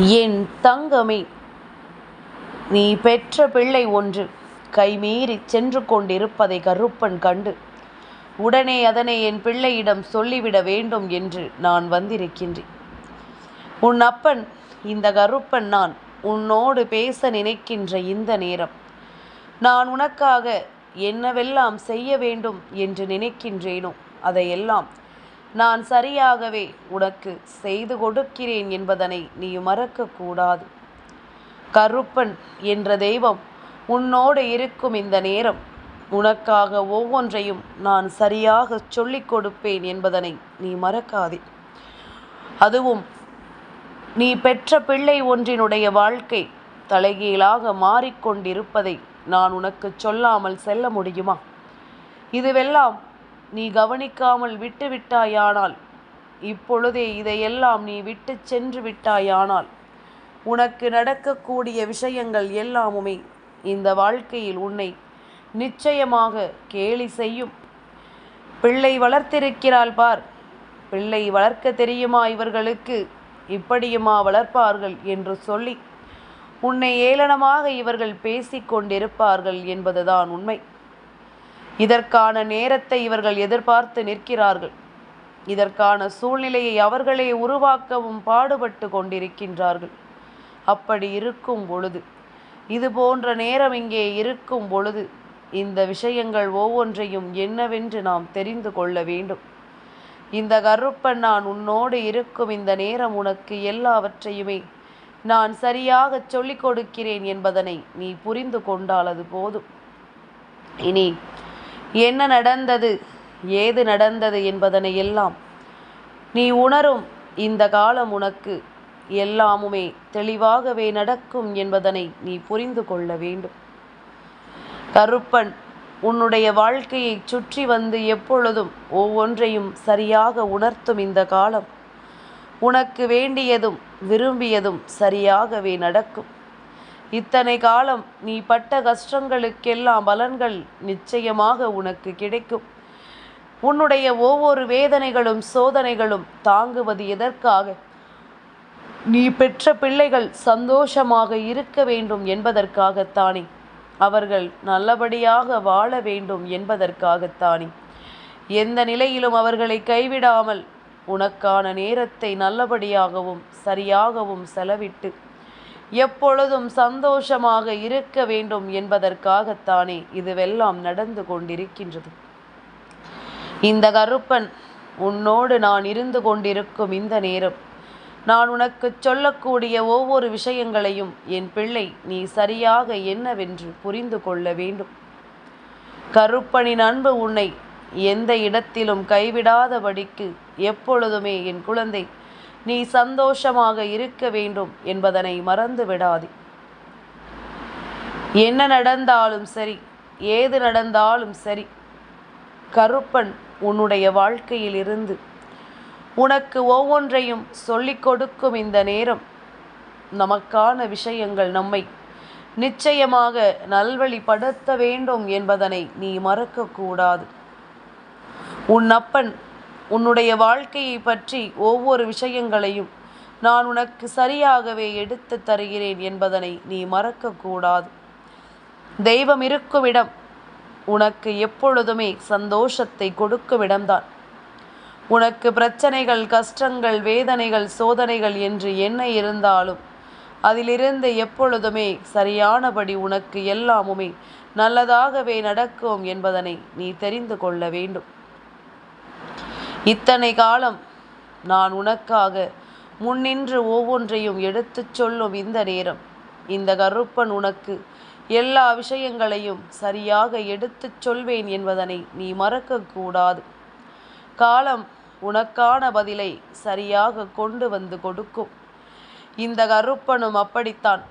என் தங்கமே நீ பெற்ற பிள்ளை ஒன்று. கைமீறிச் சென்று கொண்டிருப்பதை கருப்பன் கண்டு உடனே அதனை என் பிள்ளையிடம் சொல்லிவிட வேண்டும் என்று நான் வந்திருக்கின்றேன். உன் அப்பன் இந்த கருப்பன் நான் உன்னோடு பேச நினைக்கின்ற இந்த நேரம் நான் உனக்காக என்னவெல்லாம் செய்ய வேண்டும் என்று நினைக்கின்றேனோ அதையெல்லாம் நான் சரியாகவே உனக்கு செய்து கொடுக்கிறேன் என்பதனை நீ மறக்கக்கூடாது. கருப்பன் என்ற தெய்வம் உன்னோடு இருக்கும் இந்த நேரம் உனக்காக ஒவ்வொன்றையும் நான் சரியாக சொல்லிக் கொடுப்பேன் என்பதனை நீ மறக்காதே. அதுவும் நீ பெற்ற பிள்ளை ஒன்றினுடைய வாழ்க்கை தலைகீழாக மாறிக்கொண்டிருப்பதை நான் உனக்கு சொல்லாமல் செல்ல முடியுமா? இதுவெல்லாம் நீ கவனிக்காமல் விட்டு விட்டாயானால் இப்பொழுதே இதையெல்லாம் நீ விட்டு சென்று விட்டாயானால் உனக்கு நடக்கக்கூடிய விஷயங்கள் எல்லாமுமே இந்த வாழ்க்கையில் உன்னை நிச்சயமாக கேலி செய்யும். பிள்ளை வளர்த்திருக்கிறாள் பார். பிள்ளை வளர்க்க தெரியுமா இவர்களுக்கு? இப்படியுமா வளர்ப்பார்கள் என்று சொல்லி உன்னை ஏளனமாக இவர்கள் பேசிக்கொண்டிருப்பார்கள் என்பதுதான் உண்மை. இதற்கான நேரத்தை இவர்கள் எதிர்பார்த்து நிற்கிறார்கள். இதற்கான சூழ்நிலையை அவர்களே உருவாக்கவும் பாடுபட்டு கொண்டிருக்கின்றார்கள். அப்படி இருக்கும் பொழுது இது போன்ற நேரம் இங்கே இருக்கும் பொழுது இந்த விஷயங்கள் ஒவ்வொன்றையும் என்னவென்று நாம் தெரிந்து கொள்ள வேண்டும். இந்த கருப்பன் நான் உன்னோடு இருக்கும் இந்த நேரம் உனக்கு எல்லாவற்றையுமே நான் சரியாக சொல்லிக் கொடுக்கிறேன் என்பதனை நீ புரிந்து கொண்டால் அது போதும். இனி என்ன நடந்தது? ஏது நடந்தது என்பதனை எல்லாம் நீ உணரும் இந்த காலம் உனக்கு எல்லாமுமே தெளிவாகவே நடக்கும் என்பதனை நீ புரிந்து கொள்ள வேண்டும். கருப்பன் உன்னுடைய வாழ்க்கையை சுற்றி வந்து எப்பொழுதும் ஒவ்வொன்றையும் சரியாக உணர்த்தும் இந்த காலம் உனக்கு வேண்டியதும் விரும்பியதும் சரியாகவே நடக்கும். இத்தனை காலம் நீ பட்ட கஷ்டங்களுக்கெல்லாம் பலன்கள் நிச்சயமாக உனக்கு கிடைக்கும். உன்னுடைய ஒவ்வொரு வேதனைகளும் சோதனைகளும் தாங்குவது எதற்காக? நீ பெற்ற பிள்ளைகள் சந்தோஷமாக இருக்க வேண்டும் என்பதற்காகத்தானே. அவர்கள் நல்லபடியாக வாழ வேண்டும் என்பதற்காகத்தானே. எந்த நிலையிலும் அவர்களை கைவிடாமல் உனக்கான நேரத்தை நல்லபடியாகவும் சரியாகவும் செலவிட்டு எப்பொழுதும் சந்தோஷமாக இருக்க வேண்டும் என்பதற்காகத்தானே இதுவெல்லாம் நடந்து கொண்டிருக்கின்றது. இந்த கருப்பன் உன்னோடு நான் இருந்து கொண்டிருக்கும் இந்த நேரம் நான் உனக்கு சொல்லக்கூடிய ஒவ்வொரு விஷயங்களையும் என் பிள்ளை நீ சரியாக என்னவென்று புரிந்து கொள்ள வேண்டும். கருப்பனின் அன்பு உன்னை எந்த இடத்திலும் கைவிடாதபடிக்கு எப்பொழுதுமே என் குழந்தை நீ சந்தோஷமாக இருக்க வேண்டும் என்பதனை மறந்து விடாதே என்ன நடந்தாலும் சரி ஏது நடந்தாலும் சரி கருப்பன் உன்னுடைய வாழ்க்கையில் இருந்து உனக்கு ஒவ்வொன்றையும் சொல்லிக் கொடுக்கும் இந்த நேரம் நமக்கான விஷயங்கள் நம்மை நிச்சயமாக நல்வழிப்படுத்த வேண்டும் என்பதனை நீ மறக்கக்கூடாது. உன் அப்பன் உன்னுடைய வாழ்க்கையை பற்றி ஒவ்வொரு விஷயங்களையும் நான் உனக்கு சரியாகவே எடுத்து தருகிறேன் என்பதனை நீ மறக்கக்கூடாது. தெய்வம் இருக்கும் இடம் உனக்கு எப்பொழுதுமே சந்தோஷத்தை கொடுக்கும் இடம்தான். உனக்கு பிரச்சனைகள் கஷ்டங்கள் வேதனைகள் சோதனைகள் என்று என்ன இருந்தாலும் அதிலிருந்து எப்பொழுதுமே சரியானபடி உனக்கு எல்லாமுமே நல்லதாகவே நடக்கும் என்பதனை நீ தெரிந்து கொள்ள வேண்டும். இத்தனை காலம் நான் உனக்காக முன்னின்று ஒவ்வொன்றையும் எடுத்துச் சொல்லும் இந்த நேரம். இந்த கருப்பன் உனக்கு எல்லா விஷயங்களையும் சரியாக எடுத்துச் சொல்வேன் என்பதனை நீ மறக்கக்கூடாது. காலம் உனக்கான பதிலை சரியாக கொண்டு வந்து கொடுக்கும். இந்த கருப்பனும் அப்படித்தான்.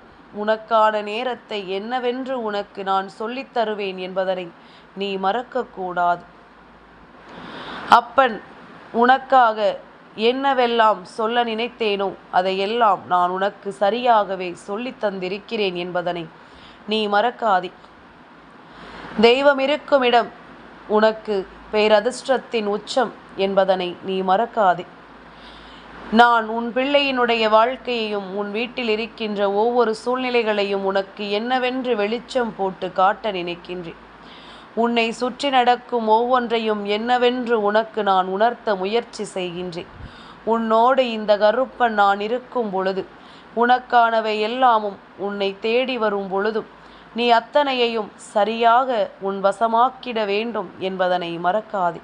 உனக்கான நேரத்தை என்னவென்று உனக்கு நான் சொல்லித் தருவேன் என்பதனை நீ மறக்கக்கூடாது. அப்பன் உனக்காக என்னவெல்லாம் சொல்ல நினைத்தேனோ அதையெல்லாம் நான் உனக்கு சரியாகவே சொல்லித் தந்திருக்கிறேன் என்பதனை நீ மறக்காதே. தெய்வம் இருக்கும் இடம் உனக்கு பேரதிர்ஷ்டத்தின் உச்சம் என்பதனை நீ மறக்காதே. நான் உன் பிள்ளையினுடைய வாழ்க்கையையும் உன் வீட்டில் இருக்கின்ற ஒவ்வொரு சூழ்நிலைகளையும் உனக்கு என்னவென்று வெளிச்சம் போட்டு காட்ட நினைக்கின்றேன். உன்னை சுற்றி நடக்கும் ஒவ்வொன்றையும் என்னவென்று உனக்கு நான் உணர்த்த முயற்சி செய்கின்றேன். உன்னோடு இந்த கருப்பன் நான் இருக்கும் பொழுது உனக்கானவை எல்லாமும் உன்னை தேடி வரும் பொழுதும் நீ அத்தனையையும் சரியாக உன் வசமாக்கிட வேண்டும் என்பதனை மறக்காதே.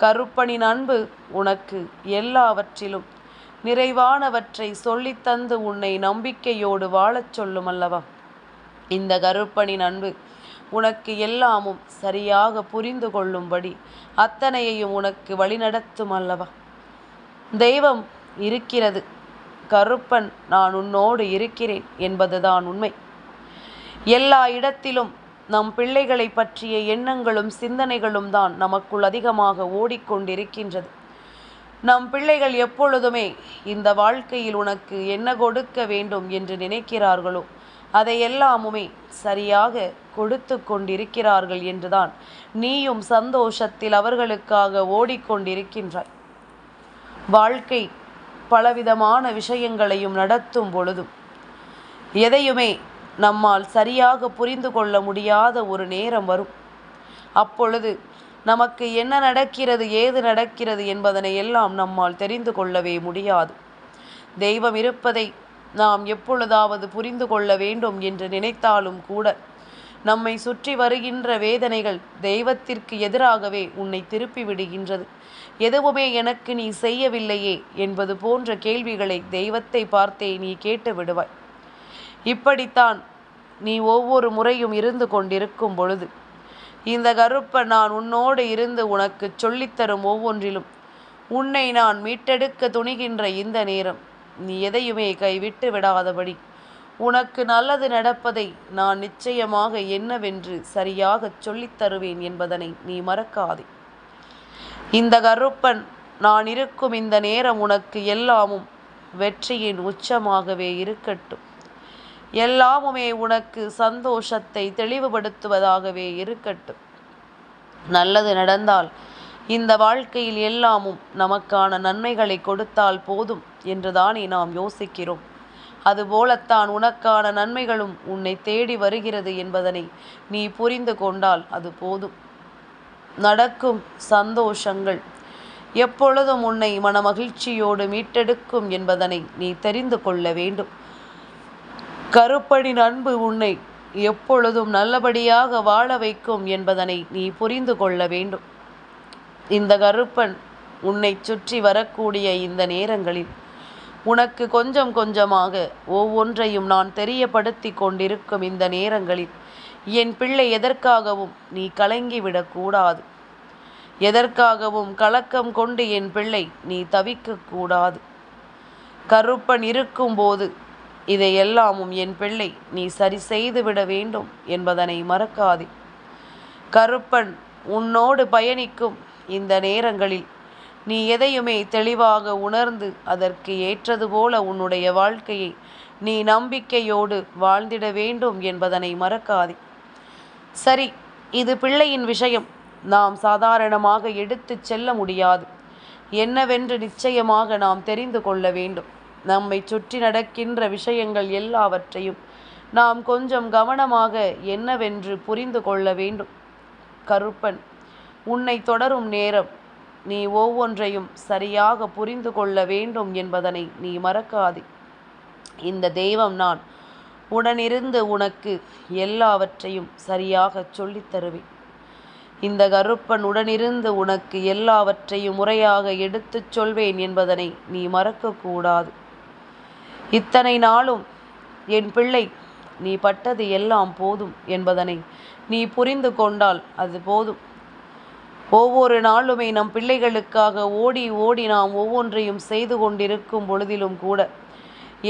கருப்பனின் அன்பு உனக்கு எல்லாவற்றிலும் நிறைவானவற்றை சொல்லித்தந்து உன்னை நம்பிக்கையோடு வாழச் சொல்லும் அல்லவா? இந்த கருப்பனின் அன்பு உனக்கு எல்லாமும் சரியாக புரிந்து கொள்ளும்படி அத்தனையையும் உனக்கு வழிநடத்தும் அல்லவா? தெய்வம் இருக்கிறது. கருப்பன் நான் உன்னோடு இருக்கிறேன் என்பதுதான் உண்மை. எல்லா இடத்திலும் நம் பிள்ளைகளை பற்றிய எண்ணங்களும் சிந்தனைகளும் தான் நமக்குள் அதிகமாக ஓடிக்கொண்டிருக்கின்றது. நம் பிள்ளைகள் எப்பொழுதுமே இந்த வாழ்க்கையில் உனக்கு என்ன கொடுக்க வேண்டும் என்று நினைக்கிறார்களோ அதை எல்லாமுமே சரியாக கொடுத்து கொண்டிருக்கிறார்கள் என்றுதான். நீயும் சந்தோஷத்தில் அவர்களுக்காக ஓடிக்கொண்டிருக்கின்றாய். வாழ்க்கை பலவிதமான விஷயங்களையும் நடத்தும் பொழுதும் எதையுமே நம்மால் சரியாக புரிந்து கொள்ள முடியாத ஒரு நேரம் வரும். அப்பொழுது நமக்கு என்ன நடக்கிறது ஏது நடக்கிறது என்பதனை எல்லாம் நம்மால் தெரிந்து கொள்ளவே முடியாது. தெய்வம் இருப்பதை நாம் எப்பொழுதாவது புரிந்து கொள்ள வேண்டும் என்று நினைத்தாலும் கூட நம்மை சுற்றி வருகின்ற வேதனைகள் தெய்வத்திற்கு எதிராகவே உன்னை திருப்பி விடுகின்றது எதுவுமே எனக்கு நீ செய்யவில்லையே என்பது போன்ற கேள்விகளை தெய்வத்தை பார்த்தே நீ கேட்டு விடுவாய். இப்படித்தான் நீ ஒவ்வொரு முறையும் இருந்து கொண்டிருக்கும் பொழுது இந்த கருப்ப நான் உன்னோடு இருந்து உனக்கு சொல்லித்தரும் ஒவ்வொன்றிலும் உன்னை நான் மீட்டெடுக்க துணிகின்ற இந்த நேரம் நீ எதையுமே கைவிட்டு விடாதபடி. உனக்கு நல்லது நடப்பதை நான் நிச்சயமாக என்னவென்று சரியாகச் சொல்லித் தருவேன் என்பதனை நீ மறக்காதே. இந்த கருப்பன் நான் இருக்கும் இந்த நேரம் உனக்கு எல்லாமும் வெற்றியின் உச்சமாகவே இருக்கட்டும். எல்லாமுமே உனக்கு சந்தோஷத்தை தெளிவுபடுத்துவதாகவே இருக்கட்டும். நல்லது நடந்தால் இந்த வாழ்க்கையில் எல்லாமும் நமக்கான நன்மைகளை கொடுத்தால் போதும் என்றுதானே நாம் யோசிக்கிறோம். அதுபோலத்தான் உனக்கான நன்மைகளும் உன்னை தேடி வருகிறது என்பதனை நீ புரிந்து கொண்டால் அது போதும். நடக்கும் சந்தோஷங்கள் எப்பொழுதும் உன்னை மனமகிழ்ச்சியோடு மீட்டெடுக்கும் என்பதனை நீ தெரிந்து கொள்ள வேண்டும். கருப்பனின் அன்பு உன்னை எப்பொழுதும் நல்லபடியாக வாழ வைக்கும் என்பதனை நீ புரிந்து கொள்ள வேண்டும். இந்த கருப்பன் உன்னை சுற்றி வரக்கூடிய இந்த நேரங்களில் உனக்கு கொஞ்சம் கொஞ்சமாக ஒவ்வொன்றையும் நான் தெரியப்படுத்தி கொண்டிருக்கும் இந்த நேரங்களில் என் பிள்ளை எதற்காகவும் நீ கலங்கிவிடக்கூடாது எதற்காகவும் கலக்கம் கொண்டு என் பிள்ளை நீ தவிக்கக்கூடாது கருப்பன் இருக்கும்போது இதையெல்லாமும் என் பிள்ளை நீ சரி செய்து விட வேண்டும் என்பதனை மறக்காதே. கருப்பன் உன்னோடு பயணிக்கும் இந்த நேரங்களில் நீ எதையுமே தெளிவாக உணர்ந்து அதற்கு ஏற்றது போல உன்னுடைய வாழ்க்கையை நீ நம்பிக்கையோடு வாழ்ந்திட வேண்டும் என்பதனை மறக்காதே. சரி இது பிள்ளையின் விஷயம். நாம் சாதாரணமாக எடுத்துச் செல்ல முடியாது. என்னவென்று நிச்சயமாக நாம் தெரிந்து கொள்ள வேண்டும். நம்மை சுற்றி நடக்கின்ற விஷயங்கள் எல்லாவற்றையும் நாம் கொஞ்சம் கவனமாக என்னவென்று புரிந்து கொள்ள வேண்டும். கருப்பன் உன்னை தொடரும் நேரம் நீ ஒவ்வொன்றையும் சரியாக புரிந்து கொள்ள வேண்டும் என்பதனை நீ மறக்காதே. இந்த தெய்வம் நான் உடனிருந்து உனக்கு எல்லாவற்றையும் சரியாக சொல்லித் தருவேன். இந்த கருப்பன் உடனிருந்து உனக்கு எல்லாவற்றையும் முறையாக எடுத்துச் சொல்வேன் என்பதனை நீ மறக்கக்கூடாது. இத்தனை நாளும் என் பிள்ளை நீ பட்டது எல்லாம் போதும் என்பதனை நீ புரிந்து கொண்டால் அது போதும். ஒவ்வொரு நாளுமே நம் பிள்ளைகளுக்காக ஓடி ஓடி நாம் ஒவ்வொன்றையும் செய்து கொண்டிருக்கும் பொழுதிலும் கூட.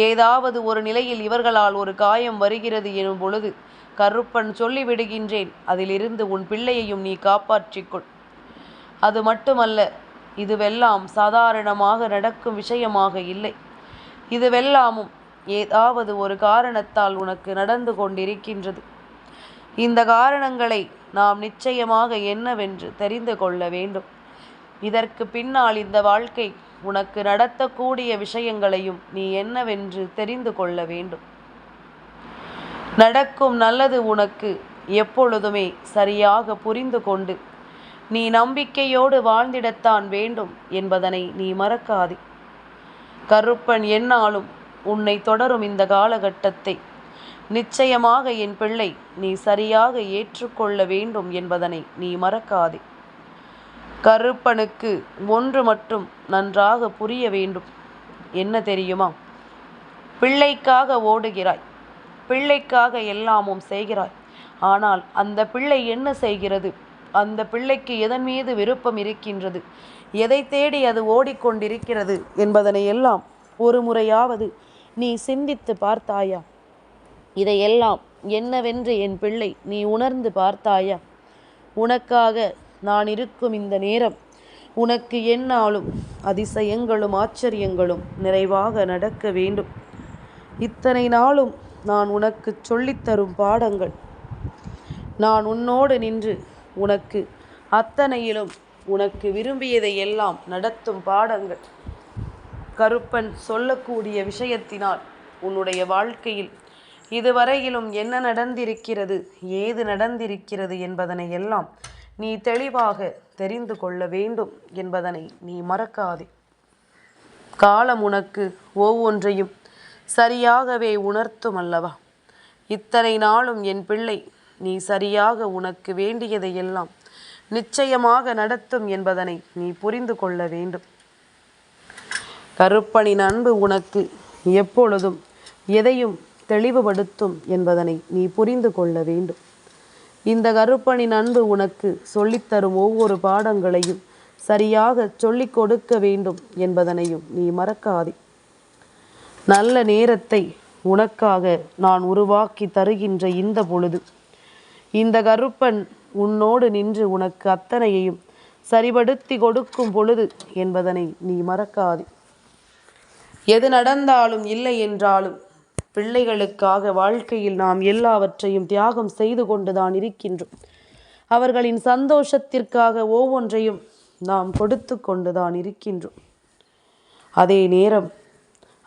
ஏதாவது ஒரு நிலையில் இவர்களால் ஒரு காயம் வருகிறது எனும் பொழுது கருப்பன் சொல்லிவிடுகின்றேன் அதிலிருந்து உன் பிள்ளையையும் நீ காப்பாற்றிக்கொள் அது மட்டுமல்ல இதுவெல்லாம் சாதாரணமாக நடக்கும் விஷயமாக இல்லை. இதுவெல்லாமும் ஏதாவது ஒரு காரணத்தால் உனக்கு நடந்து கொண்டிருக்கின்றது. இந்த காரணங்களை நாம் நிச்சயமாக என்னவென்று தெரிந்து கொள்ள வேண்டும். இதற்கு பின்னால் இந்த வாழ்க்கை உனக்கு நடத்தக்கூடிய விஷயங்களையும் நீ என்னவென்று தெரிந்து கொள்ள வேண்டும். நடக்கும் நல்லது உனக்கு எப்பொழுதுமே சரியாக புரிந்து கொண்டு நீ நம்பிக்கையோடு வாழ்ந்திடத்தான் வேண்டும் என்பதனை நீ மறக்காதே. கருப்பன் என்னாலும் உன்னை தொடரும் இந்த காலகட்டத்தை நிச்சயமாக என் பிள்ளை நீ சரியாக ஏற்றுக்கொள்ள வேண்டும் என்பதனை நீ மறக்காதே. கருப்பனுக்கு ஒன்று மட்டும் நன்றாக புரிய வேண்டும். என்ன தெரியுமா? பிள்ளைக்காக ஓடுகிறாய். பிள்ளைக்காக எல்லாமும் செய்கிறாய். ஆனால் அந்த பிள்ளை என்ன செய்கிறது? அந்த பிள்ளைக்கு எதன் மீது விருப்பம் இருக்கின்றது? எதை தேடி அது ஓடிக்கொண்டிருக்கிறது என்பதனை எல்லாம் ஒரு முறையாவது நீ சிந்தித்து பார்த்தாயா? இதையெல்லாம் என்னவென்று என் பிள்ளை நீ உணர்ந்து பார்த்தாயா? உனக்காக நான் இருக்கும் இந்த நேரம் உனக்கு என்னாலும் அதிசயங்களும் ஆச்சரியங்களும் நிறைவாக நடக்க வேண்டும். இத்தனை நாளும் நான் உனக்கு சொல்லித்தரும் பாடங்கள். நான் உன்னோடு நின்று உனக்கு அத்தனையிலும் உனக்கு விரும்பியதை எல்லாம் நடத்தும் பாடங்கள். கருப்பன் சொல்லக்கூடிய விஷயத்தினால் உன்னுடைய வாழ்க்கையில் இதுவரையிலும் என்ன நடந்திருக்கிறது? ஏது நடந்திருக்கிறது என்பதனை எல்லாம் நீ தெளிவாக தெரிந்து கொள்ள வேண்டும் என்பதனை நீ மறக்காதே. காலம் உனக்கு ஒவ்வொன்றையும் சரியாகவே உணர்த்தும் அல்லவா இத்தனை நாளும் என் பிள்ளை நீ சரியாக உனக்கு வேண்டியதையெல்லாம் நிச்சயமாக நடத்தும் என்பதனை நீ புரிந்து கொள்ள வேண்டும். கருப்பனின் அன்பு உனக்கு எப்பொழுதும் எதையும் தெளிவுபடுத்தும் என்பதனை நீ புரிந்து கொள்ள வேண்டும். இந்த கருப்பனின் அன்பு உனக்கு சொல்லித்தரும் ஒவ்வொரு பாடங்களையும் சரியாக சொல்லிக் கொடுக்க வேண்டும் என்பதனையும் நீ மறக்காதே. நல்ல நேரத்தை உனக்காக நான் உருவாக்கி தருகின்ற இந்த பொழுது இந்த கருப்பன் உன்னோடு நின்று உனக்கு அத்தனையையும் சரிபடுத்தி கொடுக்கும் பொழுது என்பதனை நீ மறக்காதே. எது நடந்தாலும் இல்லை என்றாலும் பிள்ளைகளுக்காக வாழ்க்கையில் நாம் எல்லாவற்றையும் தியாகம் செய்து கொண்டுதான் இருக்கின்றோம். அவர்களின் சந்தோஷத்திற்காக ஒவ்வொன்றையும் நாம் கொடுத்து கொண்டுதான் இருக்கின்றோம். அதே நேரம்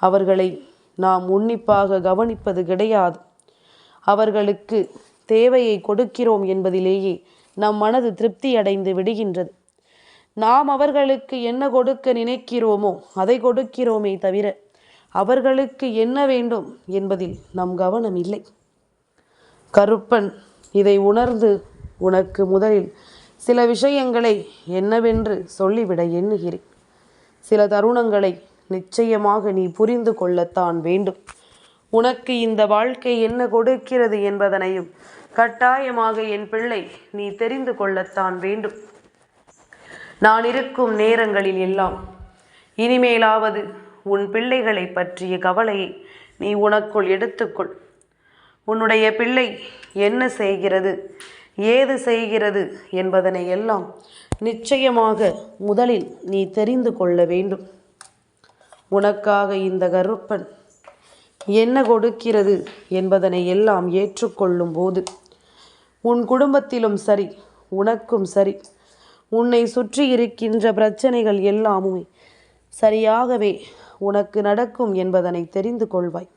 அவர்களை நாம் உன்னிப்பாக கவனிப்பது கிடையாது. அவர்களுக்கு தேவையை கொடுக்கிறோம் என்பதிலேயே நம் மனது திருப்தி அடைந்து விடுகின்றது. நாம் அவர்களுக்கு என்ன கொடுக்க நினைக்கிறோமோ அதை கொடுக்கிறோமே தவிர அவர்களுக்கு என்ன வேண்டும் என்பதில் நம் கவனம் இல்லை. கருப்பன் இதை உணர்ந்து உனக்கு முதலில் சில விஷயங்களை என்னவென்று சொல்லிவிட எண்ணுகிறேன். சில தருணங்களை நிச்சயமாக நீ புரிந்து கொள்ளத்தான் வேண்டும். உனக்கு இந்த வாழ்க்கை என்ன கொடுக்கிறது என்பதனையும் கட்டாயமாக என் பிள்ளை நீ தெரிந்து கொள்ளத்தான் வேண்டும். நான் இருக்கும் நேரங்களில் எல்லாம் இனிமேலாவது உன் பிள்ளைகளை பற்றிய கவலையை நீ உனக்குள் எடுத்துக்கொள். உன்னுடைய பிள்ளை என்ன செய்கிறது ஏது செய்கிறது என்பதனை எல்லாம் நிச்சயமாக முதலில் நீ தெரிந்து கொள்ள வேண்டும். உனக்காக இந்த கருப்பன் என்ன கொடுக்கிறது என்பதனை எல்லாம் ஏற்றுக்கொள்ளும் போது உன் குடும்பத்திலும் சரி உனக்கும் சரி உன்னை சுற்றி இருக்கின்ற பிரச்சனைகள் எல்லாமுமே சரியாகவே உனக்கு நடக்கும் என்பதனை தெரிந்து கொள்வாய்.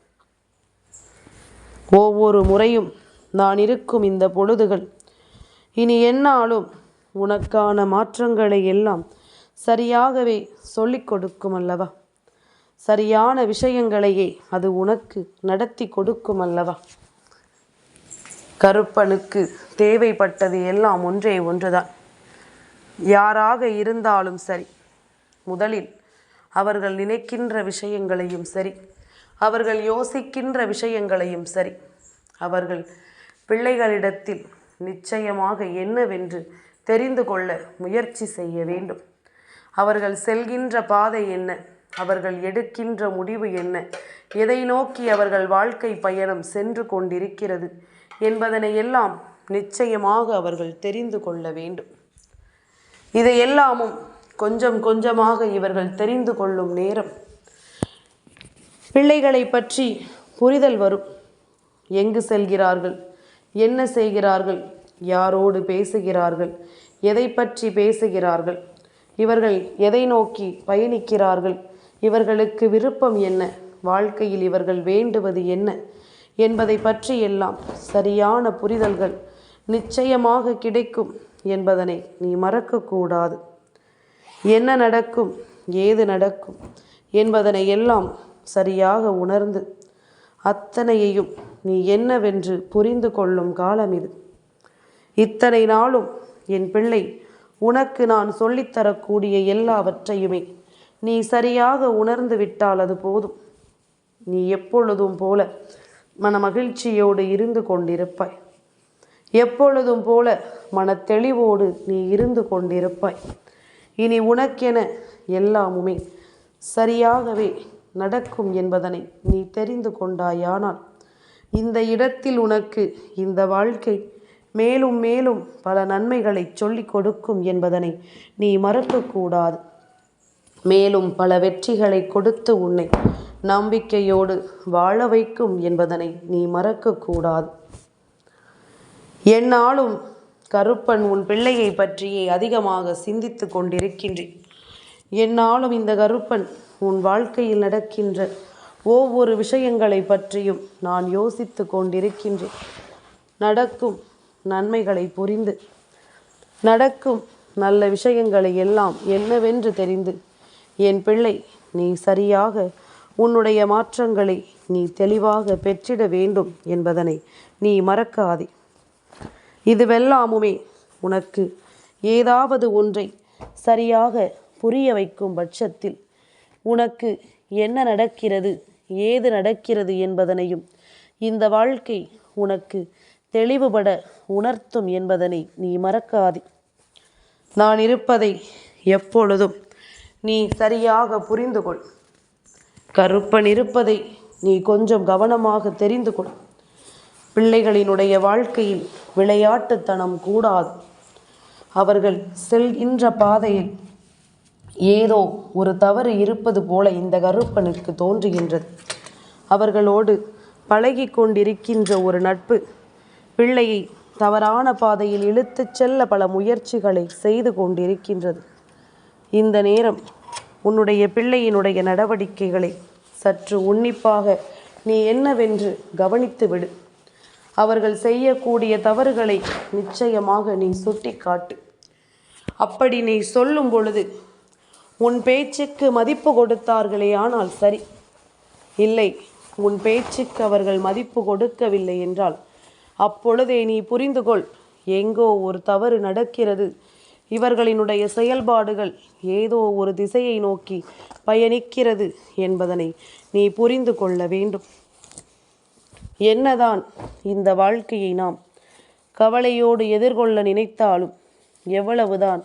ஒவ்வொரு முறையும் நான் இருக்கும் இந்த பொழுதுகள் இனி என்னாலும் உனக்கான மாற்றங்களை எல்லாம் சரியாகவே சொல்லிக் கொடுக்கும் அல்லவா? சரியான விஷயங்களையே அது உனக்கு நடத்தி கொடுக்கும் அல்லவா? கருப்பனுக்கு தேவைப்பட்டது எல்லாம் ஒன்றே ஒன்றுதான். யாராக இருந்தாலும் சரி முதலில் அவர்கள் நினைக்கின்ற விஷயங்களையும் சரி. அவர்கள் யோசிக்கின்ற விஷயங்களையும் சரி. அவர்கள் பிள்ளைகளிடத்தில் நிச்சயமாக என்னவென்று தெரிந்து கொள்ள முயற்சி செய்ய வேண்டும். அவர்கள் செல்கின்ற பாதை என்ன? அவர்கள் எடுக்கின்ற முடிவு என்ன? எதை நோக்கி அவர்கள் வாழ்க்கை பயணம் சென்று கொண்டிருக்கிறது என்பதனை எல்லாம் நிச்சயமாக அவர்கள் தெரிந்து கொள்ள வேண்டும். இதையெல்லாமும் கொஞ்சம் கொஞ்சமாக இவர்கள் தெரிந்து கொள்ளும் நேரம். பிள்ளைகளை பற்றி புரிதல் வரும். எங்கு செல்கிறார்கள்? என்ன செய்கிறார்கள்? யாரோடு பேசுகிறார்கள்? எதை பற்றி பேசுகிறார்கள்? இவர்கள் எதை நோக்கி பயணிக்கிறார்கள்? இவர்களுக்கு விருப்பம் என்ன? வாழ்க்கையில் இவர்கள் வேண்டுவது என்ன? என்பதை பற்றி எல்லாம் சரியான புரிதல்கள் நிச்சயமாக கிடைக்கும் என்பதனை நீ மறக்கக்கூடாது. என்ன நடக்கும்? ஏது நடக்கும்? என்பதனை எல்லாம் சரியாக உணர்ந்து அத்தனையையும் நீ என்னவென்று புரிந்து கொள்ளும் காலம் இது. இத்தனை நாளும் என் பிள்ளை உனக்கு நான் சொல்லித்தரக்கூடிய எல்லாவற்றையுமே நீ சரியாக உணர்ந்து விட்டால் அது போதும். நீ எப்பொழுதும் போல மன மகிழ்ச்சியோடு இருந்து கொண்டிருப்பாய். எப்பொழுதும் போல மன தெளிவோடு நீ இருந்து கொண்டிருப்பாய். இனி உனக்கென எல்லாமுமே சரியாகவே நடக்கும் என்பதனை நீ தெரிந்து கொண்டாயானால் இந்த இடத்தில் உனக்கு இந்த வாழ்க்கை மேலும் மேலும் பல நன்மைகளை சொல்லிக் கொடுக்கும் என்பதனை நீ மறக்கக்கூடாது. மேலும் பல வெற்றிகளை கொடுத்து உன்னை நம்பிக்கையோடு வாழ வைக்கும் என்பதனை நீ மறக்கக்கூடாது. என்னாலும் கருப்பன் உன் பிள்ளையை பற்றியே அதிகமாக சிந்தித்து கொண்டிருக்கின்றேன். என்னாலும் இந்த கருப்பன் உன் வாழ்க்கையில் நடக்கின்ற ஒவ்வொரு விஷயங்களை பற்றியும் நான் யோசித்து கொண்டிருக்கின்றேன். நடக்கும் நன்மைகளை புரிந்து நடக்கும் நல்ல விஷயங்களை எல்லாம் என்னவென்று தெரிந்து என் பிள்ளை நீ சரியாக உன்னுடைய மாற்றங்களை நீ தெளிவாக பெற்றிட வேண்டும் என்பதனை நீ மறக்காதே. இதுவெல்லாமுமே உனக்கு ஏதாவது ஒன்றை சரியாக புரிய வைக்கும் பட்சத்தில் உனக்கு என்ன நடக்கிறது ஏது நடக்கிறது என்பதனையும் இந்த வாழ்க்கை உனக்கு தெளிவுபட உணர்த்தும் என்பதனை நீ மறக்காதே. நான் இருப்பதை எப்பொழுதும் நீ சரியாக புரிந்து கொள் கருப்பன் இருப்பதை நீ கொஞ்சம் கவனமாக தெரிந்து கொள் பிள்ளைகளினுடைய வாழ்க்கையில் விளையாட்டுத்தனம் கூடாது. அவர்கள் செல்கின்ற பாதையில் ஏதோ ஒரு தவறு இருப்பது போல இந்த கருப்பனுக்கு தோன்றுகின்றது. அவர்களோடு பழகி கொண்டிருக்கின்ற ஒரு நட்பு பிள்ளையை தவறான பாதையில் இழுத்துச் செல்ல பல முயற்சிகளை செய்து கொண்டிருக்கின்றது. இந்த நேரம் உன்னுடைய பிள்ளையினுடைய நடவடிக்கைகளை சற்று உன்னிப்பாக நீ என்னவென்று கவனித்து விடு. அவர்கள் செய்யக்கூடிய தவறுகளை நிச்சயமாக நீ சுட்டி காட்டு அப்படி நீ சொல்லும் பொழுது உன் பேச்சுக்கு மதிப்பு கொடுத்தார்களே ஆனால் சரி. இல்லை உன் பேச்சுக்கு அவர்கள் மதிப்பு கொடுக்கவில்லை என்றால் அப்பொழுதே நீ புரிந்து கொள் எங்கோ ஒரு தவறு நடக்கிறது. இவர்களினுடைய செயல்பாடுகள் ஏதோ ஒரு திசையை நோக்கி பயணிக்கிறது என்பதனை நீ புரிந்து கொள்ள வேண்டும். என்னதான் இந்த வாழ்க்கையை நாம் கவலையோடு எதிர்கொள்ள நினைத்தாலும் எவ்வளவுதான்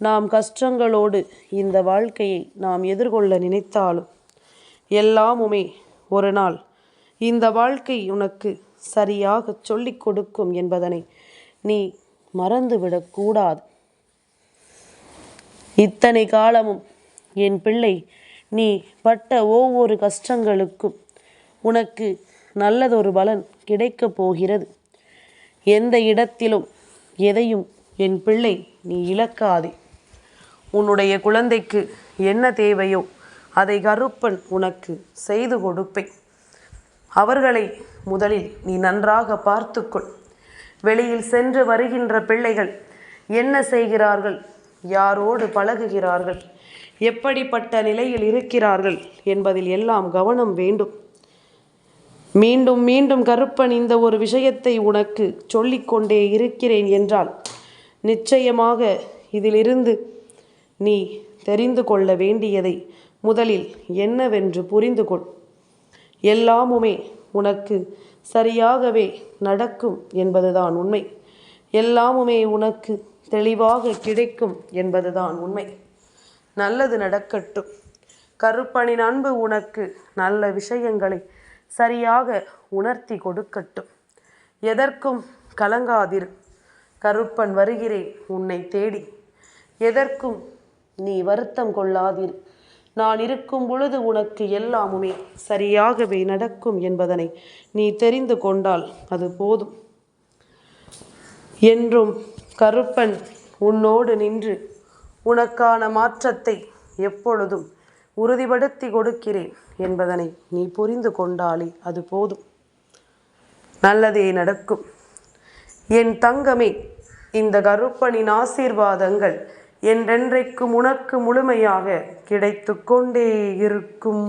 நாம் கஷ்டங்களோடு இந்த வாழ்க்கையை நாம் எதிர்கொள்ள நினைத்தாலும் எல்லாமுமே ஒரு நாள் இந்த வாழ்க்கை உனக்கு சரியாக சொல்லிக் கொடுக்கும் என்பதனை நீ மறந்துவிடக்கூடாது இத்தனை காலமும் என் பிள்ளை நீ பட்ட ஒவ்வொரு கஷ்டங்களுக்கும் உனக்கு நல்லதொரு பலன் கிடைக்கப் போகிறது. எந்த இடத்திலும் எதையும் என் பிள்ளை நீ இழக்காதே. உன்னுடைய குழந்தைக்கு என்ன தேவையோ அதை கருப்பன் உனக்கு செய்து கொடுப்பேன். அவர்களை முதலில் நீ நன்றாக பார்த்துக்கொள். வெளியில் சென்று வருகின்ற பிள்ளைகள் என்ன செய்கிறார்கள்? யாரோடு பழகுகிறார்கள்? எப்படிப்பட்ட நிலையில் இருக்கிறார்கள் என்பதில் எல்லாம் கவனம் வேண்டும். மீண்டும் மீண்டும் கருப்பன் இந்த ஒரு விஷயத்தை உனக்கு சொல்லிக்கொண்டே இருக்கிறேன் என்றால் நிச்சயமாக இதிலிருந்து நீ தெரிந்து கொள்ள வேண்டியதை முதலில் என்னவென்று புரிந்து கொள். எல்லாமுமே உனக்கு சரியாகவே நடக்கும் என்பதுதான் உண்மை. எல்லாமுமே உனக்கு தெளிவாக கிடைக்கும் என்பதுதான் உண்மை. நல்லது நடக்கட்டும். கருப்பனின் அன்பு உனக்கு நல்ல விஷயங்களை சரியாக உணர்த்தி கொடுக்கட்டும். எதற்கும் கலங்காதிரு. கருப்பன் வருகிறேன் உன்னை தேடி. எதற்கும் நீ வருத்தம் கொள்ளாதீர். நான் இருக்கும் பொழுது உனக்கு எல்லாமுமே சரியாகவே நடக்கும் என்பதனை நீ தெரிந்து கொண்டால் அது போதும். என்றும் கருப்பன் உன்னோடு நின்று உனக்கான மாற்றத்தை எப்பொழுதும் உறுதிப்படுத்தி கொடுக்கிறேன் என்பதனை நீ புரிந்து கொண்டாலே அது போதும். நல்லதே நடக்கும். என் தங்கமே இந்த கருப்பனின் ஆசீர்வாதங்கள் என்றென்றைக்கும் உனக்கு முழுமையாக கிடைத்து கொண்டே இருக்கும்.